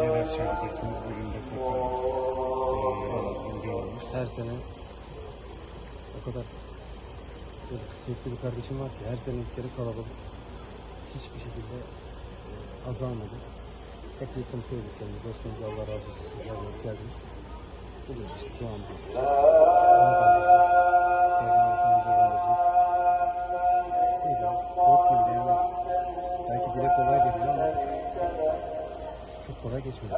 Neler söyleyeceksiniz bugün de tekrar gündemimiz. Her sene o kadar böyle kısmetli bir kardeşim var ki her sene bir kere kalabalık. Hiçbir şekilde e, azalmadı. Hep yakın sevdiklerimiz, dostlarımız Allah razı olsun sizler de geldiniz. Bugün işte duam yapacağız. Kolay geçmedi.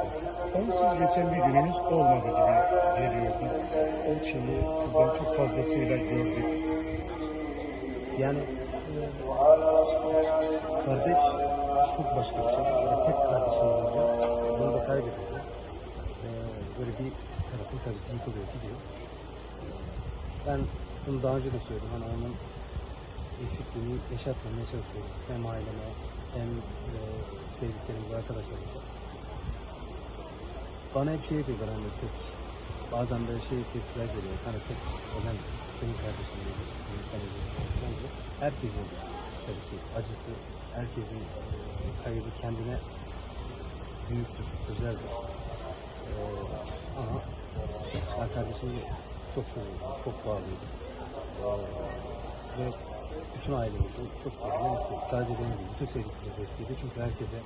Onsuz geçen bir gününüz olmadı gibi geliyor. Biz o şeyi sizden çok fazlasıyla gördük. Yani kardeş çok başka bir şey. Yani tek kardeşim olunca bunu da kaybedince e, böyle bir tarafın tabii ki yıkılıyor, gidiyor. Ben bunu daha önce de söyledim. Hani onun eksikliğini yaşatmamaya çalışıyorum. Hem aileme hem e, sevdiklerimize, arkadaşlarımıza. Bana hep şey diyorlar hani tek bazen böyle şey tepkiler geliyor. Hani tek olan senin kardeşin diyoruz. Sen diyor. Herkesin tabii ki acısı, herkesin kaybı kendine büyüktür, özeldir. E, ama ben kardeşimi çok seviyorum, çok bağlıyım. E, ve bütün ailemizi çok etkiledi. Sadece benim değil, bütün sevdiklerimi etkiledi. Çünkü herkese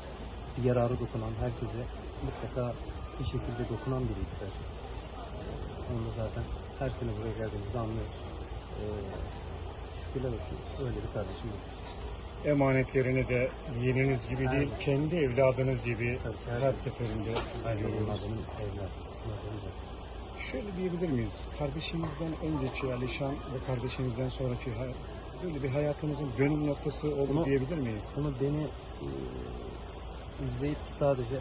bir yararı dokunan, herkese mutlaka bir şekilde dokunan Selçuk. Ee, Onu da zaten her sene buraya geldiğimizde anlıyoruz. Ee, şükürler olsun öyle bir kardeşim var. Emanetlerini de yeğeniniz gibi değil, kendi evladınız gibi Tabii her her şey. seferinde Bunlar görüyoruz. benim. Şöyle diyebilir miyiz? Kardeşinizden önceki Alişan ve kardeşinizden sonraki hay- böyle bir hayatınızın dönüm noktası oldu Bunu- diyebilir miyiz? Bunu beni e, izleyip sadece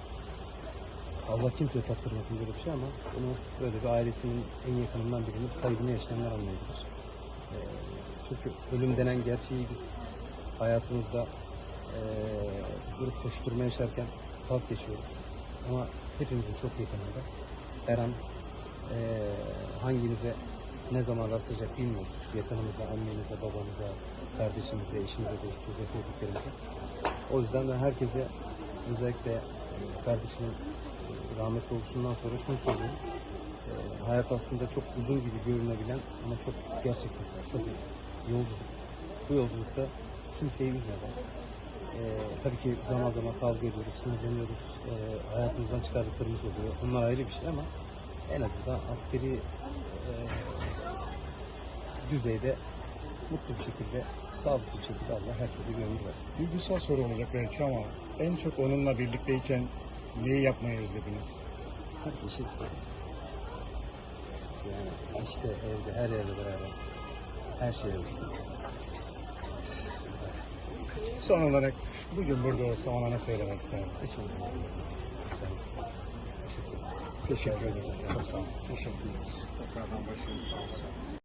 Allah kimseye tattırmasın böyle bir şey ama bunu böyle bir ailesinin en yakınından birinin kaybını yaşayanlar anlayabilir. E, çünkü ölüm denen gerçeği biz hayatımızda e, durup koşturma yaşarken pas geçiyoruz. Ama hepimizin çok yakınında. Her an e, hanginize ne zaman rastlayacak bilmiyoruz. Yakınımıza, annemize, babamıza, kardeşimize, eşimize, dostumuza, sevdiklerimize. O yüzden ben herkese özellikle kardeşimin rahmetli oluşundan sonra şunu söyleyeyim. E, hayat aslında çok uzun gibi görünebilen ama çok gerçekten kısa bir yolculuk. Bu yolculukta kimseyi üzmeden, e, tabii ki zaman zaman kavga ediyoruz, sinirleniyoruz, e, hayatımızdan çıkardıklarımız oluyor. Bunlar ayrı bir şey ama en azından askeri e, düzeyde mutlu bir şekilde, sağlıklı bir şekilde Allah herkese bir ömür versin. Duygusal soru olacak belki ama en çok onunla birlikteyken neyi yapmayı özlediniz? Her bir şey yani işte evde, her yerde beraber her şey olur. Son olarak bugün burada olsa ona ne söylemek isterim? Teşekkür ederim. Teşekkür ederim. Ederim. Çok sağ olun. Teşekkür ederiz. Tekrardan başınız sağ olsun.